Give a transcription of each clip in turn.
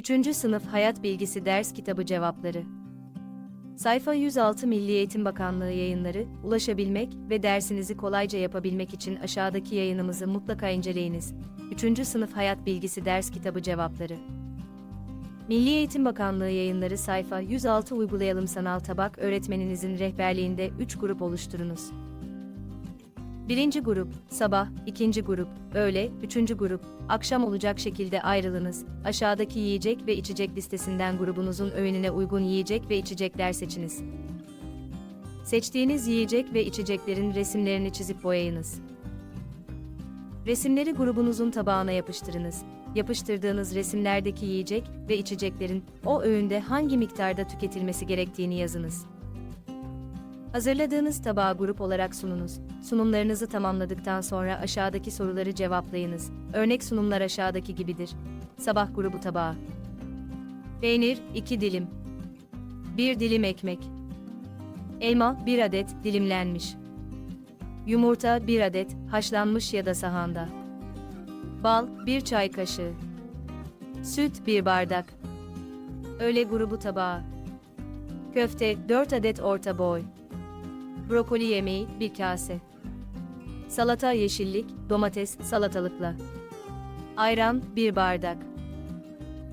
3. Sınıf Hayat Bilgisi Ders Kitabı Cevapları Sayfa 106 Milli Eğitim Bakanlığı yayınları, ulaşabilmek ve dersinizi kolayca yapabilmek için aşağıdaki yayınımızı mutlaka inceleyiniz. 3. Sınıf Hayat Bilgisi Ders Kitabı Cevapları Milli Eğitim Bakanlığı yayınları sayfa 106 Uygulayalım Sanal Tabak öğretmeninizin rehberliğinde 3 grup oluşturunuz. Birinci grup, sabah, ikinci grup, öğle, üçüncü grup, akşam olacak şekilde ayrılınız. Aşağıdaki yiyecek ve içecek listesinden grubunuzun öğününe uygun yiyecek ve içecekler seçiniz. Seçtiğiniz yiyecek ve içeceklerin resimlerini çizip boyayınız. Resimleri grubunuzun tabağına yapıştırınız. Yapıştırdığınız resimlerdeki yiyecek ve içeceklerin o öğünde hangi miktarda tüketilmesi gerektiğini yazınız. Hazırladığınız tabağı grup olarak sununuz. Sunumlarınızı tamamladıktan sonra aşağıdaki soruları cevaplayınız. Örnek sunumlar aşağıdaki gibidir. Sabah grubu tabağı. Peynir 2 dilim. 1 dilim ekmek. Elma 1 adet dilimlenmiş. Yumurta 1 adet haşlanmış ya da sahanda. Bal 1 çay kaşığı. Süt 1 bardak. Öğle grubu tabağı. Köfte 4 adet orta boy. Brokoli yemeği 1 kase. Salata yeşillik, domates, salatalıkla. Ayran 1 bardak.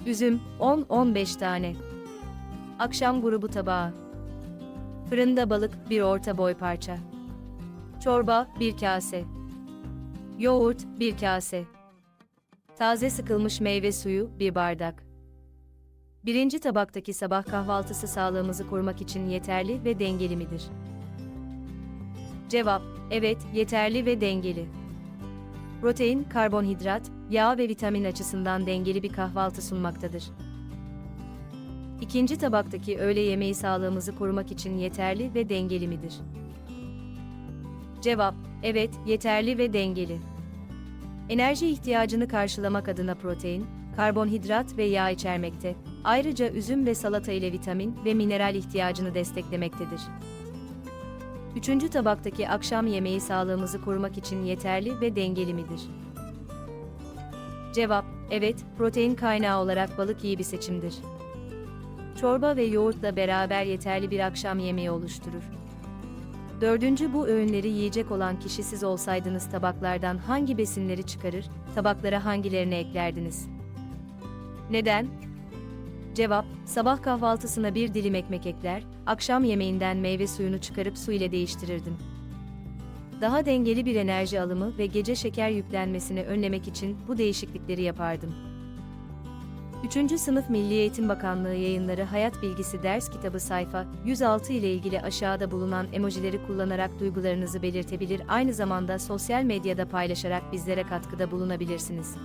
Üzüm 10-15 tane. Akşam grubu tabağı. Fırında balık 1 orta boy parça. Çorba 1 kase. Yoğurt 1 kase. Taze sıkılmış meyve suyu 1 bardak. Birinci tabaktaki sabah kahvaltısı sağlığımızı korumak için yeterli ve dengeli midir? Cevap: Evet, yeterli ve dengeli. Protein, karbonhidrat, yağ ve vitamin açısından dengeli bir kahvaltı sunmaktadır. İkinci tabaktaki öğle yemeği sağlığımızı korumak için yeterli ve dengeli midir? Cevap: Evet, yeterli ve dengeli. Enerji ihtiyacını karşılamak adına protein, karbonhidrat ve yağ içermekte. Ayrıca üzüm ve salata ile vitamin ve mineral ihtiyacını desteklemektedir. Üçüncü tabaktaki akşam yemeği sağlığımızı korumak için yeterli ve dengeli midir? Cevap: Evet, protein kaynağı olarak balık iyi bir seçimdir. Çorba ve yoğurtla beraber yeterli bir akşam yemeği oluşturur. Dördüncü bu öğünleri yiyecek olan kişi siz olsaydınız tabaklardan hangi besinleri çıkarır, tabaklara hangilerini eklerdiniz? Neden? Cevap, sabah kahvaltısına bir dilim ekmek ekler, akşam yemeğinden meyve suyunu çıkarıp su ile değiştirirdim. Daha dengeli bir enerji alımı ve gece şeker yüklenmesini önlemek için bu değişiklikleri yapardım. 3. Sınıf Milli Eğitim Bakanlığı yayınları Hayat Bilgisi Ders Kitabı sayfa 106 ile ilgili aşağıda bulunan emojileri kullanarak duygularınızı belirtebilir aynı zamanda sosyal medyada paylaşarak bizlere katkıda bulunabilirsiniz.